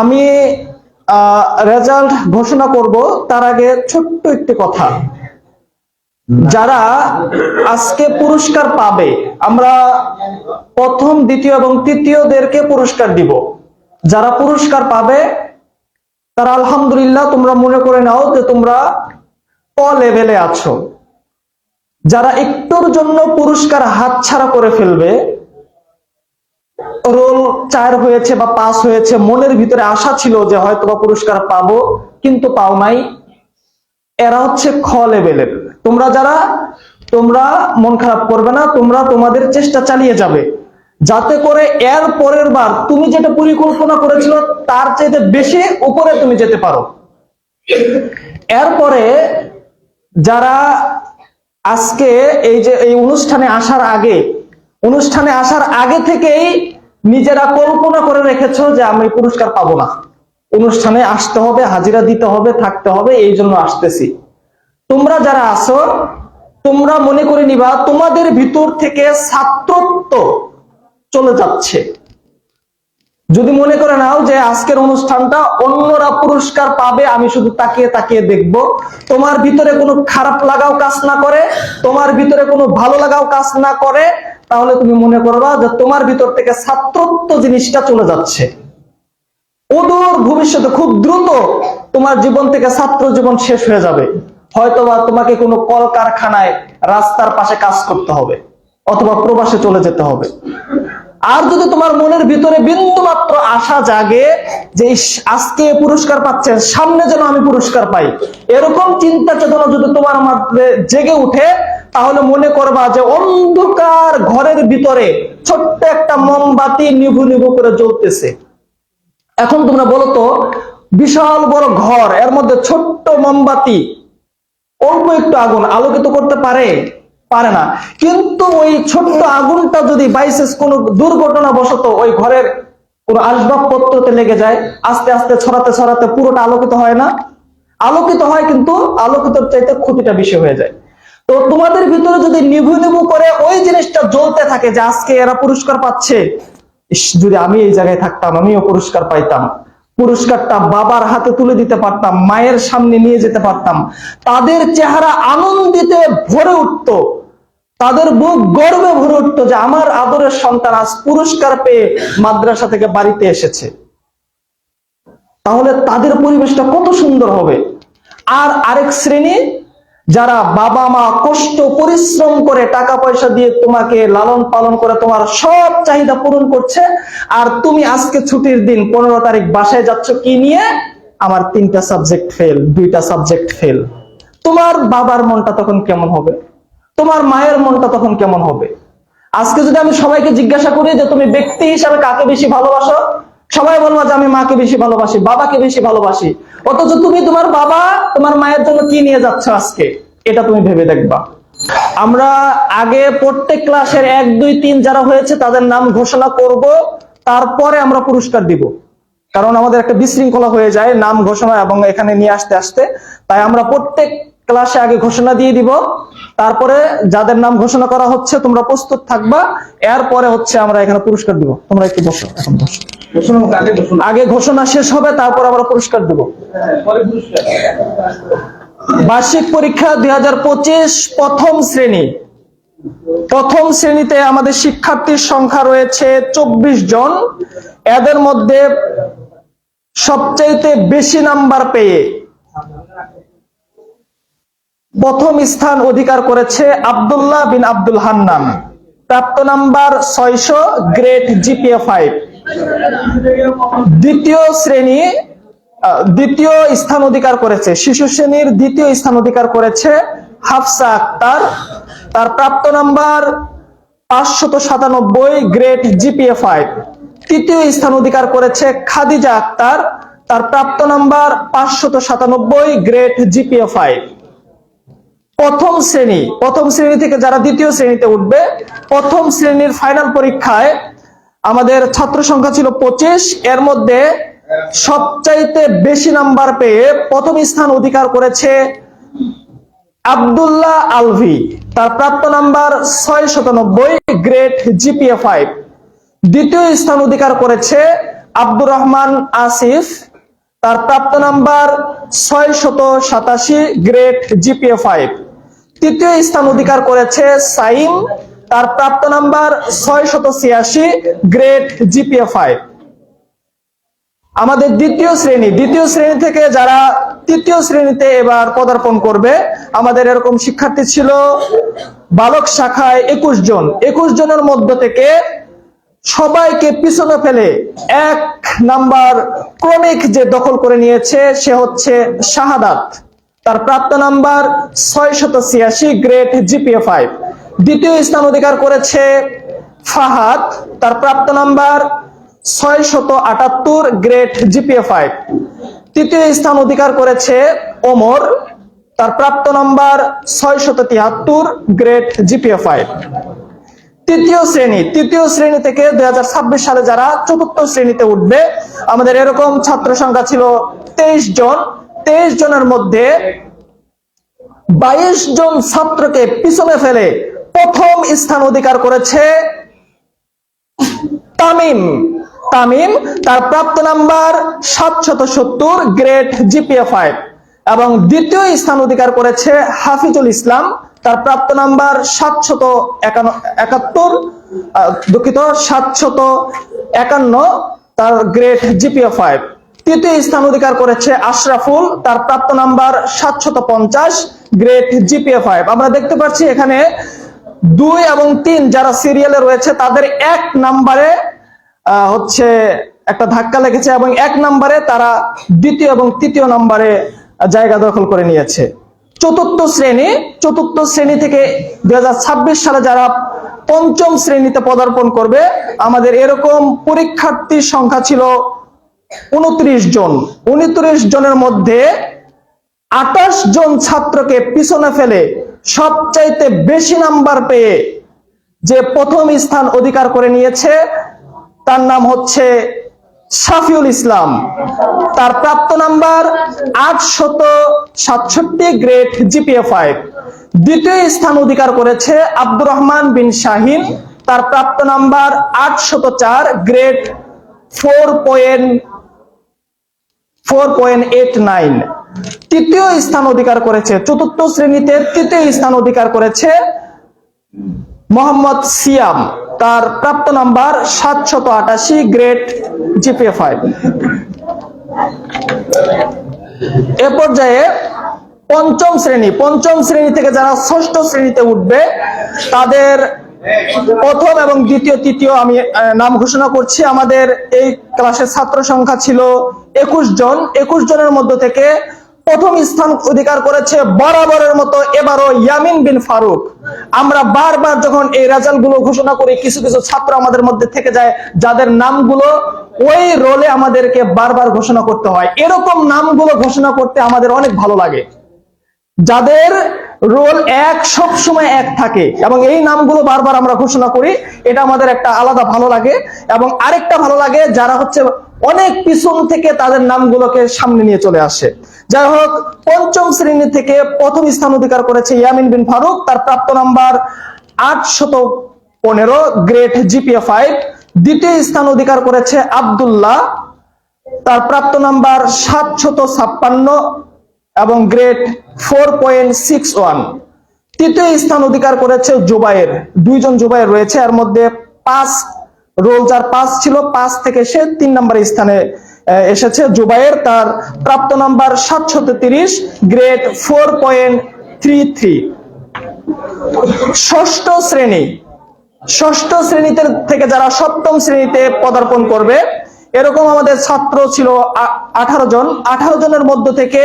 আমি রেজাল্ট ঘোষণা করব তার আগে ছোট্ট একটি কথা। যারা আজকে পুরস্কার পাবে, আমরা প্রথম, দ্বিতীয় এবং তৃতীয়দেরকে পুরস্কার দিব। যারা পুরস্কার পাবে, তারা আলহামদুলিল্লাহ তোমরা মনে করে নাও যে তোমরা ক লেভেলে আছো। যারা একটুর জন্য পুরস্কার হাতছাড়া করে ফেলবে রোল চার হয়েছে বা পাস হয়েছে, মনের ভিতরে আশা ছিল যে হয়তো বা পুরস্কার পাবো, কিন্তু পাও নাই। এরা হচ্ছে খ লেভেলের। তোমরা যারা, তোমরা মন খারাপ করবে না, তোমরা তোমাদের চেষ্টা চালিয়ে যাবে। যাতে করে এর পরের বার তুমি যেটা পরিকল্পনা করেছিল, তার চাইতে বেশি উপরে তুমি যেতে পারো। এরপরে যারা আজকে এই যে, এই অনুষ্ঠানে আসার আগে অনুষ্ঠানে আসার আগে থেকেই নিজেরা কল্পনা করে রেখেছো যে আমি পুরস্কার পাবো না। অনুষ্ঠানে আসতে হবে, হাজিরা দিতে হবে, থাকতে হবে, এই জন্য আসতেছি। তোমরা যারা আসো তোমরা মনে করে নিবা, তোমাদের ভিতর থেকে ছাত্রত্ব চলে যাচ্ছে। যদি মনে করে নাও যে আজকের অনুষ্ঠানটা অন্যরা পুরস্কার পাবে, আমি শুধু তাকিয়ে তাকিয়ে দেখব। তোমার ভিতরে কোনো খারাপ লাগাও কাজ না করে, তোমার ভিতরে কোনো ভালো লাগাও কাজ না করে তাহলে তুমি মনে করবা যে তোমার ভিতর থেকে ছাত্রত্ব জিনিসটা চলে যাচ্ছে। অদূর ভবিষ্যতে খুব দ্রুত তোমার জীবন থেকে ছাত্র জীবন শেষ হয়ে যাবে। হয়তোবা তোমাকে কোনো কলকারখানায় রাস্তার পাশে কাজ করতে হবে, অথবা প্রবাসে চলে যেতে হবে। আর যদি তোমার মনের ভিতরে বিন্দু মাত্র আশা জাগে যে আজকে পুরস্কার পাচ্ছেন, সামনে যেন আমি পুরস্কার পাই। এরকম চিন্তা চেতনা যদি তোমার মধ্যে জেগে উঠে তাহলে মনে করবা যে অন্ধকার ঘরের ভিতরে ছোট্ট একটা মোমবাতি নিভু নিভু করে জ্বলতেছে। এখন তোমরা বলো তো, বিশাল বড় ঘর, এর মধ্যে ছোট্ট মোমবাতি, অল্প একটু আগুন আলোকিত করতে পারে? পারে না। কিন্তু ওই ছোট্ট আগুনটা যদি বাইসেস কোনো দুর্ঘটনা বশত ওই ঘরের কোন আসবাবপত্রতে লেগে যায়, আস্তে আস্তে ছড়াতে ছড়াতে পুরোটা আলোকিত হয় না। আলোকিত হয় কিন্তু আলোকিত চাইতে ক্ষতিটা বেশি হয়ে যায়। তো তোমাদের ভিতরে যদি নিভু নিভু করে ওই জিনিসটা জ্বলতে থাকে যে আজকে এরা পুরস্কার পাচ্ছে যদি আমি এই জায়গায় থাকতাম, আমিও পুরস্কার পাইতাম। পুরস্কারটা বাবার হাতে তুলে দিতে পারতাম, মায়ের সামনে নিয়ে যেতে পারতাম। তাদের চেহারা আনন্দিতে ভরে উঠতো। তাদের বুক গর্বে ভরে উঠতো যে আমার আদরের সন্তান আজ পুরস্কার পেয়ে মাদ্রাসা থেকে বাড়িতে এসেছে। তাহলে তাদের পরিবেশটা কত সুন্দর হবে। আর আরেক শ্রেণি যারা বাবা মা কষ্ট, পরিশ্রম করে টাকা পয়সা দিয়ে তোমাকে লালন পালন করে তোমার সব চাহিদা পূরণ করছে, আর তুমি আজকে ছুটির দিন পনেরো তারিখ বাসায় যাচ্ছ কি নিয়ে? আমার তিনটা সাবজেক্ট ফেল দুইটা সাবজেক্ট ফেল তোমার বাবার মনটা তখন কেমন হবে? তোমার মায়ের মনটা তখন কেমন হবে? আজকে যদি আমি সবাইকে জিজ্ঞাসা করি যে তুমি ব্যক্তি হিসাবে কাকে বেশি ভালোবাসো? সবাই বলব যে আমি মাকে বেশি ভালোবাসি, বাবাকে বেশি ভালোবাসি। অথচ তুমি তোমার বাবা, তোমার মায়ের জন্য কি নিয়ে যাচ্ছ আজকে? এটা তুমি ভেবে দেখবা। আমরা আগে প্রত্যেক ক্লাসের এক, দুই, তিন যারা হয়েছে, তাদের নাম ঘোষণা করব, তারপরে আমরা পুরস্কার দিব। কারণ আমাদের একটা বিশৃঙ্খলা হয়ে যায় নাম ঘোষণা এবং এখানে নিয়ে আসতে আসতে। তাই আমরা প্রত্যেক ক্লাসে আগে ঘোষণা দিয়ে দিব। তারপরে যাদের নাম ঘোষণা করা হচ্ছে, তোমরা প্রস্তুত থাকবা। এরপরে হচ্ছে আমরা এখানে পুরস্কার দিব। তোমরা একটু বসো, এখন বসো। আগে ঘোষণা। শেষ হবে তারপর আমরা পুরস্কার দিব। হ্যাঁ। বার্ষিক পরীক্ষা দুই প্রথম শ্রেণি। প্রথম শ্রেণীতে আমাদের শিক্ষার্থীর সংখ্যা রয়েছে চব্বিশ জন। এদের মধ্যে সবচাইতে বেশি নাম্বার পেয়ে প্রথম স্থান অধিকার করেছে আব্দুল্লাহ বিন আব্দুল হান্নান। প্রাপ্ত নাম্বার ছয়শো গ্রেড জিপিএ ফাইভ। দ্বিতীয় শ্রেণি দ্বিতীয় স্থান অধিকার করেছে। শিশু শ্রেণির দ্বিতীয় স্থান অধিকার করেছে হাফসা আক্তার। তার প্রাপ্ত নাম্বার পাঁচশত সাতানব্বই, গ্রেড জিপিএ ফাইভ তৃতীয় স্থান অধিকার করেছে খাদিজা আক্তার। তার প্রাপ্ত নাম্বার পাঁচশত সাতানব্বই, গ্রেড জিপিএ ফাইভ প্রথম শ্রেণি প্রথম শ্রেণি থেকে যারা দ্বিতীয় শ্রেণীতে উঠবে, প্রথম শ্রেণির ফাইনাল পরীক্ষায় আমাদের ছাত্র সংখ্যা ছিল পঁচিশ। এর মধ্যে সবচাইতে বেশি নাম্বার পেয়ে প্রথম স্থান অধিকার করেছে আব্দুল্লাহ আলভি। তার প্রাপ্ত নাম্বার ছয় শতানব্বই গ্রেড জিপিএ ফাইভ। দ্বিতীয় স্থান অধিকার করেছে আব্দুর রহমান আসিফ। তার প্রাপ্ত নাম্বার ছয় শত সাতাশি, গ্রেট জিপিএ ফাইভ। তৃতীয় স্থান অধিকার করেছে সাইম। তার প্রাপ্ত নাম্বার ছয় শত ছিয়াশি, গ্রেড জিপিএ ফাইভ। আমাদের দ্বিতীয় শ্রেণি দ্বিতীয় শ্রেণি থেকে যারা তৃতীয় শ্রেণীতে এবার পদার্পণ করবে, আমাদের এরকম শিক্ষার্থী ছিল বালক শাখায় একুশ জন। একুশ জনের মধ্য থেকে সবাইকে পিছনে ফেলে এক নাম্বার ক্রমিক যে দখল করে নিয়েছে, সে হচ্ছে শাহাদাত। তার প্রাপ্ত নাম্বার ছয় শত ছিয়াশি, গ্রেড জিপিএ ফাইভ। দ্বিতীয় স্থান অধিকার করেছে ফাহাদ। তার প্রাপ্ত নাম্বার ছয় শত আটাত্তর, গ্রেট জিপিএ ফাইভ। তৃতীয় স্থান অধিকার করেছে ওমর। তার প্রাপ্ত নাম্বার ছয় শত তিয়াত্তর, গ্রেট জিপিএ ফাইভ। তৃতীয় শ্রেণি। তৃতীয় শ্রেণি থেকে দু হাজার ছাব্বিশ সালে যারা চতুর্থ শ্রেণীতে উঠবে, আমাদের এরকম ছাত্র সংখ্যা ছিল তেইশ জন। তেইশ জনের মধ্যে বাইশ জন ছাত্রকে পিছনে ফেলে প্রথম স্থান অধিকার করেছে তামিম। তামিম তার প্রাপ্ত নাম্বার সাতশত সত্তর গ্রেড জিপিএ ফাইভ এবং দ্বিতীয় স্থান অধিকার করেছে হাফিজুল ইসলাম, তার প্রাপ্ত নাম্বার সাতশত একাত্তর দুঃখিত সাতশত একান্ন তার গ্রেট জিপিএ ফাইভ তৃতীয় স্থান অধিকার করেছে আশরাফুল, তার প্রাপ্ত নাম্বার সাতশত পঞ্চাশ গ্রেট জিপিএ ফাইভ আমরা দেখতে পাচ্ছি এখানে দুই এবং তিন যারা সিরিয়ালে রয়েছে, তাদের এক নাম্বারে হচ্ছে একটা ধাক্কা লেগেছে এবং এক নাম্বারে তারা দ্বিতীয় এবং তৃতীয় নাম্বারে জায়গা দখল করে নিয়েছে। চতুর্থ শ্রেণি চতুর্থ শ্রেণি থেকে দু হাজার ছাব্বিশ সালে যারা পঞ্চম শ্রেণীতে পদার্পণ করবে, আমাদের এরকম পরীক্ষার্থীর সংখ্যা ছিল উনত্রিশ জন। উনত্রিশ জনের মধ্যে আঠাশ জন ছাত্রকে পিছনে ফেলে সবচাইতে বেশি নাম্বার পেয়ে যে প্রথম স্থান অধিকার করে নিয়েছে, তার নাম হচ্ছে শাফিউল ইসলাম। তার প্রাপ্ত নাম্বার আটশত সাতষট্টি, গ্রেড জিপিএ ফাইভ দ্বিতীয় স্থান অধিকার করেছে আব্দুর রহমান বিন শাহিন। তার প্রাপ্ত নাম্বার আটশত চার, grade four point four point eight nine. তৃতীয় স্থান অধিকার করেছে, চতুর্থ শ্রেণীতে তৃতীয় স্থান অধিকার করেছে মোহাম্মদ সিয়াম। তার প্রাপ্ত নাম্বার সাতশত আটাশি, গ্রেড জিপিএ ফাইভ। এ পর্যায়ে পঞ্চম শ্রেণি পঞ্চম শ্রেণি থেকে যারা ষষ্ঠ শ্রেণীতে উঠবে, তাদের প্রথম এবং দ্বিতীয়, তৃতীয় আমি নাম ঘোষণা করছি। আমাদের এই ক্লাসের ছাত্র সংখ্যা ছিল একুশ জন। একুশ জনের মধ্য থেকে প্রথম স্থান অধিকার করেছে বরাবরের মতো এবারও ইয়ামিন বিন ফারুক। আমরা বারবার যখন এই রেজাল্টগুলো ঘোষণা করি, কিছু কিছু ছাত্র আমাদের মধ্যে থেকে যায়, যাদের নামগুলো ওই রোলে আমাদেরকে বারবার ঘোষণা করতে হয়। এরকম নামগুলো ঘোষণা করতে আমাদের অনেক ভালো লাগে। যাদের রোল এক সব সময় এক থাকে এবং এই নামগুলো বারবার আমরা ঘোষণা করি, এটা আমাদের একটা আলাদা ভালো লাগে এবং আরেকটা ভালো লাগে, যারা হচ্ছে অনেক পিছন থেকে তাদের নামগুলোকে সামনে নিয়ে চলে আসে। যাই হোক, পঞ্চম শ্রেণি থেকে প্রথম স্থান অধিকার করেছে ইয়ামিন বিন ফারুক। তার প্রাপ্ত নাম্বার আটশত পনেরো গ্রেড জিপিএ ফাইভ। দ্বিতীয় স্থান অধিকার করেছে আব্দুল্লাহ। তার প্রাপ্ত নাম্বার সাতশত ছাপ্পান্ন এবং grade four point six one. তৃতীয় স্থান অধিকার করেছে জুবাইয়ের দুইজন জুবাইর রয়েছে। এর মধ্যে পাঁচ রোল যার পাঁচ ছিল পাঁচ থেকে সে তিন নম্বর স্থানে এসেছে। জুবাইর তার প্রাপ্ত নাম্বার সাতশত তিরিশ grade four point three three. ষষ্ঠ শ্রেণি। ষষ্ঠ শ্রেণীতে থেকে যারা সপ্তম শ্রেণীতে পদার্পণ করবে, এরকম আমাদের ছাত্র ছিল আঠারো জন। আঠারো জনের মধ্য থেকে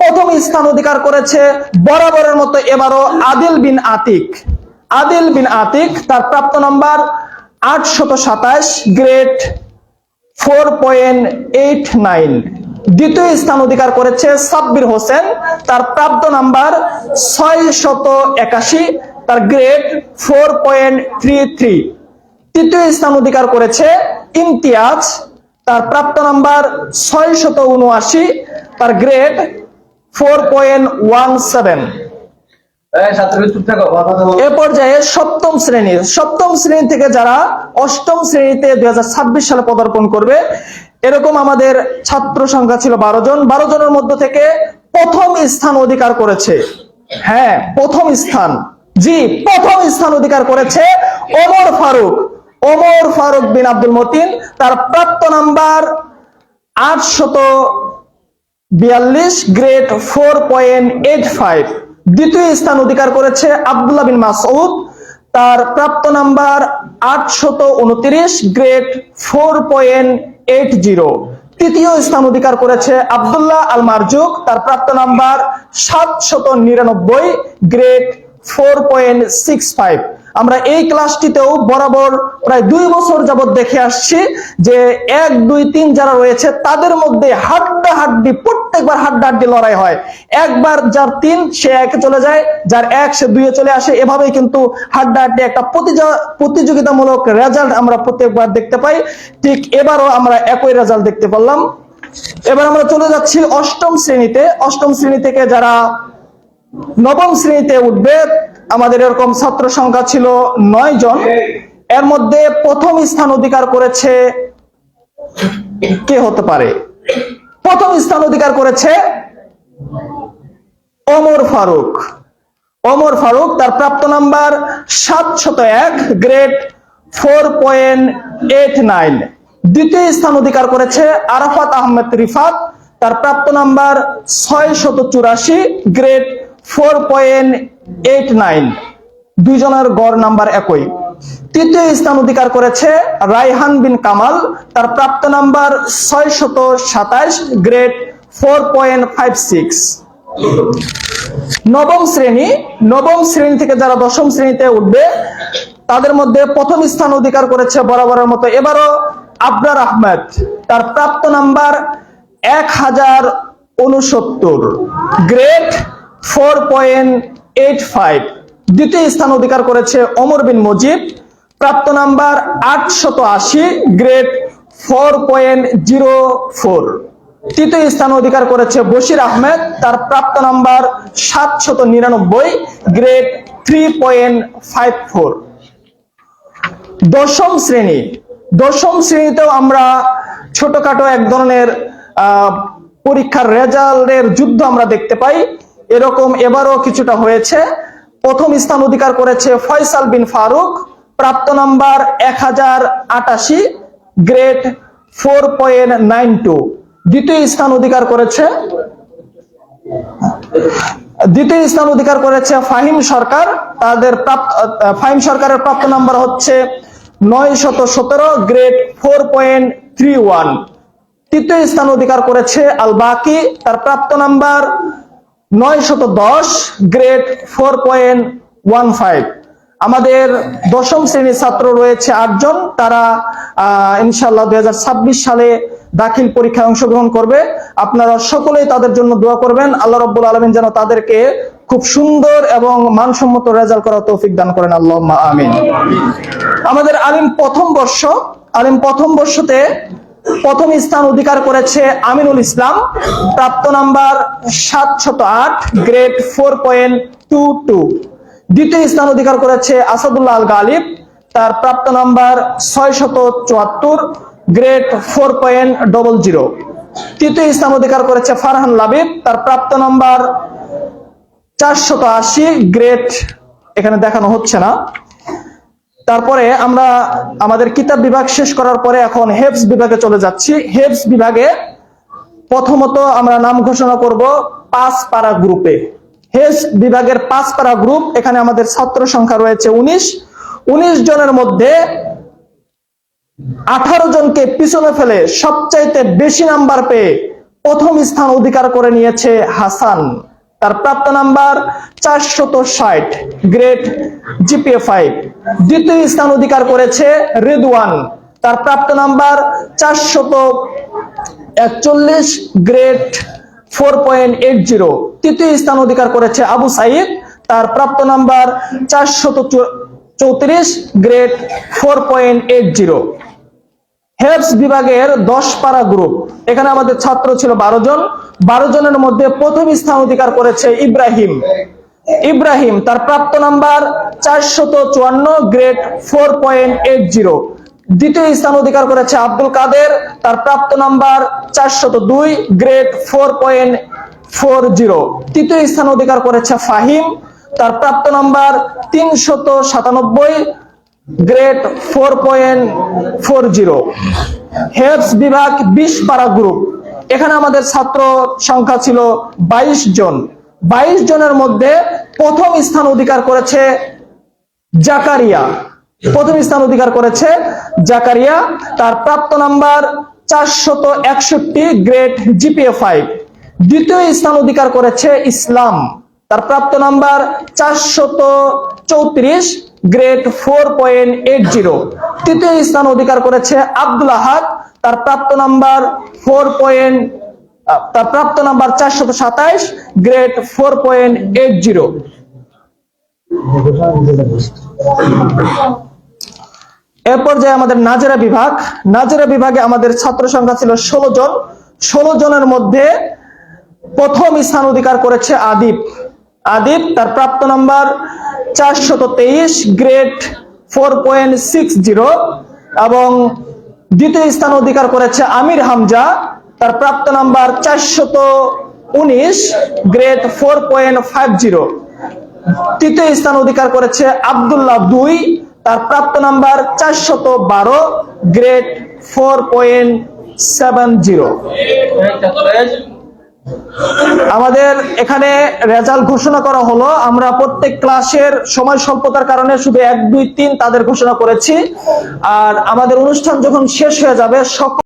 প্রথম স্থান অধিকার করেছে বরাবরের মতো এবারও আদিল বিন আতিক। আদিল বিন আতিক, তার প্রাপ্ত নাম্বার আটশত সাতাশ grade four point eight nine. দ্বিতীয় স্থান অধিকার করেছে সাব্বির হোসেন। তার প্রাপ্ত নাম্বার ছয় শত একাশি তার grade four point three three. তৃতীয় স্থান অধিকার করেছে ইমতিয়াজ। তার প্রাপ্ত নাম্বার ছয় শত উনআশি তার grade four point one seven এই ছাত্র চুপ থাকো এ পর্যায়ে সপ্তম শ্রেণির, সপ্তম শ্রেণি থেকে যারা অষ্টম শ্রেণীতে দুই সালে পদার্পণ করবে, এরকম আমাদের ছাত্র সংখ্যা ছিল বারো জন। বারো জনের মধ্য থেকে প্রথম স্থান অধিকার করেছে। হ্যাঁ প্রথম স্থান। জি, প্রথম স্থান অধিকার করেছে ওমর ফারুক। ওমর ফারুক বিন আব্দুল মতিন। তার প্রাপ্ত নাম্বার আটশত বিয়াল্লিশ, grade four point eight five. দ্বিতীয় স্থান অধিকার করেছে আব্দুল্লাহ বিন মাসউদ। তার প্রাপ্ত নাম্বার আটশত উনত্রিশ, grade four point eight zero. তৃতীয় স্থান অধিকার করেছে আবদুল্লাহ আল মারজুক তার প্রাপ্ত নাম্বার সাতশত নিরানব্বই, grade four point six five. আমরা এই ক্লাসটিতেও বরাবর প্রায় দুই বছর যাবৎ দেখে আসছি যে এক, দুই, তিন যারা রয়েছে, তাদের মধ্যে হাড্ডা হাড্ডি, প্রত্যেকবার হাড্ডা হাড্ডি লড়াই হয়। একবার যার তিন, সে একে চলে যায়, যার এক, সে দুইয়ে চলে আসে। এভাবেই কিন্তু হাড্ডা হাড্ডি একটা প্রতিযা- প্রতিযোগিতামূলক রেজাল্ট আমরা প্রত্যেকবার দেখতে পাই। ঠিক এবারও আমরা একই রেজাল্ট দেখতে পারলাম। এবার আমরা চলে যাচ্ছি অষ্টম শ্রেণীতে। অষ্টম শ্রেণি থেকে যারা নবম শ্রেণীতে উঠবে আমাদের এরকম ছাত্র সংখ্যা ছিল নয় জন। এর মধ্যে প্রথম স্থান অধিকার করেছে কে হতে পারে? প্রথম স্থান অধিকার করেছে ওমর ফারুক। ওমর ফারুক তার প্রাপ্ত নাম্বার সাতশত এক, গ্রেড ফোর পয়েন্ট দ্বিতীয় স্থান অধিকার করেছে আরাফাত আহমেদ রিফাত, তার প্রাপ্ত নাম্বার ছয় শত চুরাশি, grade four point eight nine. দুইজনের গড় নাম্বার একই। তৃতীয় স্থান অধিকার করেছে রাইহান বিন কামাল। তার প্রাপ্ত নাম্বার ছয় শত সাতাশ grade four point five six. নবম শ্রেণি নবম শ্রেণি থেকে যারা দশম শ্রেণীতে উঠবে, তাদের মধ্যে প্রথম স্থান অধিকার করেছে বরাবরের মতো। এবারও আবরার আহমেদ, তার প্রাপ্ত নাম্বার এক হাজার উনসত্তর grade four point eight five. দ্বিতীয় স্থান অধিকার করেছে ওমর বিন মুজিব প্রাপ্ত নাম্বার আটশত আশি, grade four point zero four. তৃতীয় স্থান অধিকার করেছে বশির আহমেদ। তার প্রাপ্ত নাম্বার সাতশত নিরানব্বই, grade three point five four. দশম শ্রেণি। দশম শ্রেণীতেও আমরা ছোটখাটো এক ধরনের পরীক্ষার রেজাল্টের যুদ্ধ আমরা দেখতে পাই। এরকম এবারও কিছুটা হয়েছে। প্রথম স্থান অধিকার করেছে ফয়সাল বিন ফারুক। প্রাপ্ত নাম্বার এক হাজার আটাশি, গ্রেড ফোর দ্বিতীয় স্থান অধিকার করেছে, দ্বিতীয় স্থান অধিকার করেছে ফাহিম সরকার। তাদের প্রাপ্ত, ফাহিম সরকারের প্রাপ্ত নাম্বার হচ্ছে নয় শত সতেরো, গ্রেড ফোর পয়েন্ট তৃতীয় স্থান অধিকার করেছে আল বাকি। তার প্রাপ্ত নাম্বার নয় শত দশ grade four point one five আমাদের দশম শ্রেণির ছাত্র রয়েছে আটজন তারা আহ, ইনশাল্লাহ দুই সালে দাখিল পরীক্ষায় অংশগ্রহণ করবে। আপনারা সকলেই তাদের জন্য দোয়া করবেন। আল্লাহ রব্বুল আলমিন যেন তাদেরকে খুব সুন্দর এবং মানসম্মত রেজাল্ট করার তৌফিক দান করেন। আল্লাহ আমিন। আমাদের আলিম প্রথম বর্ষ আলিম প্রথম বর্ষতে প্রথম স্থান অধিকার করেছে আমিনুল ইসলাম। প্রাপ্ত নাম্বার সাতশত আট, গ্রেড ফোর পয়েন্ট দ্বিতীয় স্থান অধিকার করেছে আসাদুল্লাহ আল গালিব। তার প্রাপ্ত নাম্বার ছয় শত চুয়াত্তর, grade four point double zero. তৃতীয় স্থান অধিকার করেছে ফারহান লাবিব। তার প্রাপ্ত নাম্বার চারশত আশি, গ্রেড, এখানে দেখানো হচ্ছে না। তারপরে আমরা আমাদের কিতাব বিভাগ শেষ করার পরে এখন হেফস বিভাগে চলে যাচ্ছি। হেফস বিভাগে প্রথমত আমরা নাম ঘোষণা করব পাঁচ পারা গ্রুপে হেফস বিভাগের পাঁচ পারা গ্রুপ এখানে আমাদের ছাত্র সংখ্যা রয়েছে উনিশ। উনিশ জনের মধ্যে আঠারো জনকে পিছনে ফেলে সবচাইতে বেশি নাম্বার পেয়ে প্রথম স্থান অধিকার করে নিয়েছে হাসান। তার প্রাপ্ত নাম্বার চারশত ষাট, গ্রেড জিপিএ ফাইভ। দ্বিতীয় স্থান অধিকার করেছে রিদওয়ান। তার প্রাপ্ত নাম্বার চারশত একচল্লিশ, grade four point eight zero. তৃতীয় স্থান অধিকার করেছে আবু সাইদ। তার প্রাপ্ত নাম্বার চারশত চৌত্রিশ, grade four point eight zero. হেফস বিভাগের দশ পারা গ্রুপ এখানে আমাদের ছাত্র ছিল বারো জন। বারো জনের মধ্যে প্রথম স্থান অধিকার করেছে ইব্রাহিম। ইব্রাহিম, তার প্রাপ্ত নাম্বার চারশত চুয়ান্ন grade four point eight zero দ্বিতীয় স্থান অধিকার করেছে আব্দুল কাদের, তার প্রাপ্ত নাম্বার চারশত দুই grade four point four zero তৃতীয় স্থান অধিকার করেছে ফাহিম, তার প্রাপ্ত নাম্বার তিনশত সাতানব্বই grade four point four zero হেফস বিভাগ বিশ পারা গ্রুপ এখানে আমাদের ছাত্র সংখ্যা ছিল বাইশ জন। বাইশ জনের মধ্যে প্রথম স্থান অধিকার করেছে জাকারিয়া। প্রথম স্থান অধিকার করেছে জাকারিয়া। তার প্রাপ্ত নাম্বার চারশত একষট্টি গ্রেড জিপিএ ফাইভ দ্বিতীয় স্থান অধিকার করেছে ইসলাম। তার প্রাপ্ত নাম্বার চারশত চৌত্রিশ grade four point eight zero তৃতীয় স্থান অধিকার করেছে আব্দুল আহাদ। তার প্রাপ্ত নাম্বার ফোর পয়েন্ট তার প্রাপ্ত নাম্বার চারশত সাতাইশ grade four point eight zero আমাদের নাজেরা বিভাগ, নাজেরা বিভাগে আমাদের ছাত্র সংখ্যা ছিল ষোলো জন। ষোলো জনের মধ্যে প্রথম স্থান অধিকার করেছে আদিপ আদিপ তার প্রাপ্ত নাম্বার চারশত তেইশ grade four point six zero এবং দ্বিতীয় স্থান অধিকার করেছে আমির হামজা। তার প্রাপ্ত নাম্বার চারশত উনিশ grade four point five zero. তৃতীয় স্থান অধিকার করেছে আব্দুল্লাহ দুই। তার প্রাপ্ত নাম্বার চারশত বারো grade four point seven zero. আমাদের এখানে রেজাল্ট ঘোষণা করা হলো, আমরা প্রত্যেক ক্লাসের সময় স্বল্পতার কারণে শুধু এক, দুই, তিন তাদের ঘোষণা করেছি। আর আমাদের অনুষ্ঠান যখন শেষ হয়ে যাবে, সকল